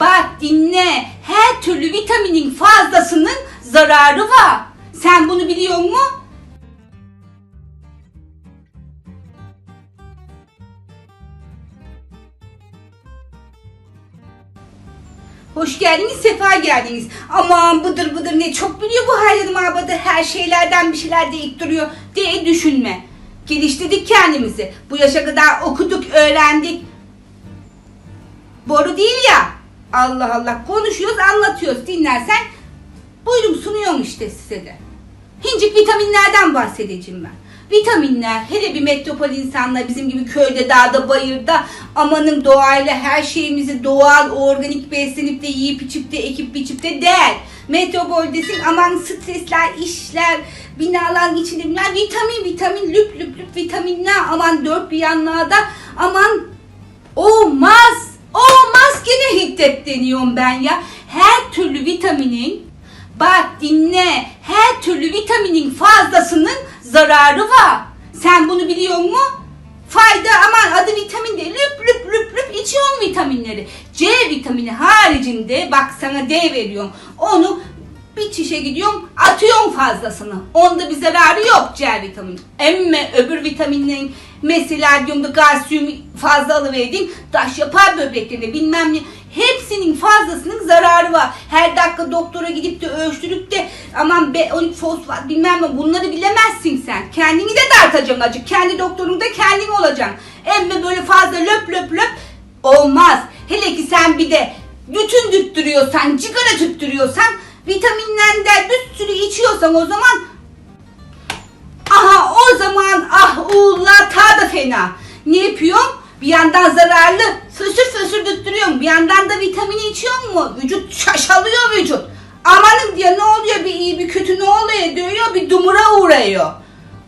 Bak dinle. Her türlü vitaminin fazlasının zararı var. Sen bunu biliyor musun? Hoş geldiniz, sefa geldiniz. Aman bıdır bıdır ne çok biliyor bu Haydar Mabada her şeylerden bir şeyler deyip duruyor diye düşünme. Geliştirdik kendimizi. Bu yaşa kadar okuduk, öğrendik. Boru değil ya. Allah Allah konuşuyoruz, anlatıyoruz. Dinlersen buyurun sunuyorum işte size de. Hincik vitaminlerden bahsedeceğim ben. Vitaminler hele bir metropol insanlar bizim gibi köyde, dağda, bayırda amanın doğayla her şeyimizi doğal, organik beslenip de yiyip içip de ekip biçip de değil. Metropoldesin aman stresler, işler, binaların içinde binalar, vitamin, vitamin, lüp lüp lüp vitaminler aman dört bir yanlarda aman olmaz, olmaz gene hiddetleniyorum ben ya. Her türlü vitaminin Bak dinle. Her türlü vitaminin fazlasının zararı var. Sen bunu biliyor musun? Fayda aman adı vitamin de lüp lüp lüp lüp içiyorsun vitaminleri. C vitamini haricinde bak sana D veriyorum. Onu bir çişe gidiyorum atıyorum fazlasını. Onda bir zararı yok C vitamini. Emme öbür vitaminlerin mesela diyorum da kalsiyum fazla alıverdin taş yapar böbreklerine bilmem ne. Hepsinin fazlasının zararı var. Her dakika doktora gidip de ölçtürüp de aman B12 fosfat bilmem ne bunları bilemezsin sen. Kendini de dartacaksın acı. Kendi doktorun da kendin olacaksın. Emme böyle fazla löp löp löp olmaz. Hele ki sen bir de bütün tüttürüyorsan, cigara tüttürüyorsan, vitaminlerden bir sürü içiyorsan o zaman Aha o zaman ah uğurlar fena. Ne yapıyorum? Bir yandan zararlı fısır fısır düttürüyorum. Bir yandan da vitamini içiyorum mu? Vücut şaşalıyor vücut. Amanın diye ne oluyor bir iyi bir kötü ne oluyor diyor bir dumura uğrıyor.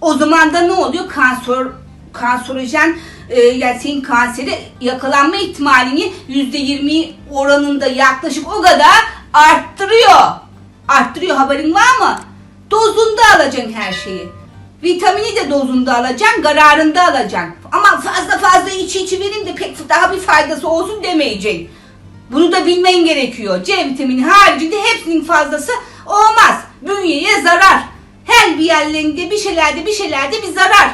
O zaman da ne oluyor? Kanser, kanserojen e, yani senin kansere yakalanma ihtimalini %20 oranında yaklaşık o kadar arttırıyor. Arttırıyor haberin var mı? Dozunda alacaksın her şeyi. Vitamini de dozunda alacaksın, kararında alacaksın. Ama fazla fazla iç içi verin de pek daha bir faydası olsun demeyeceksin. Bunu da bilmen gerekiyor. C vitamini haricinde hepsinin fazlası olmaz. Bünyeye zarar. Her bir yerlerinde bir şeylerde bir şeylerde bir zarar.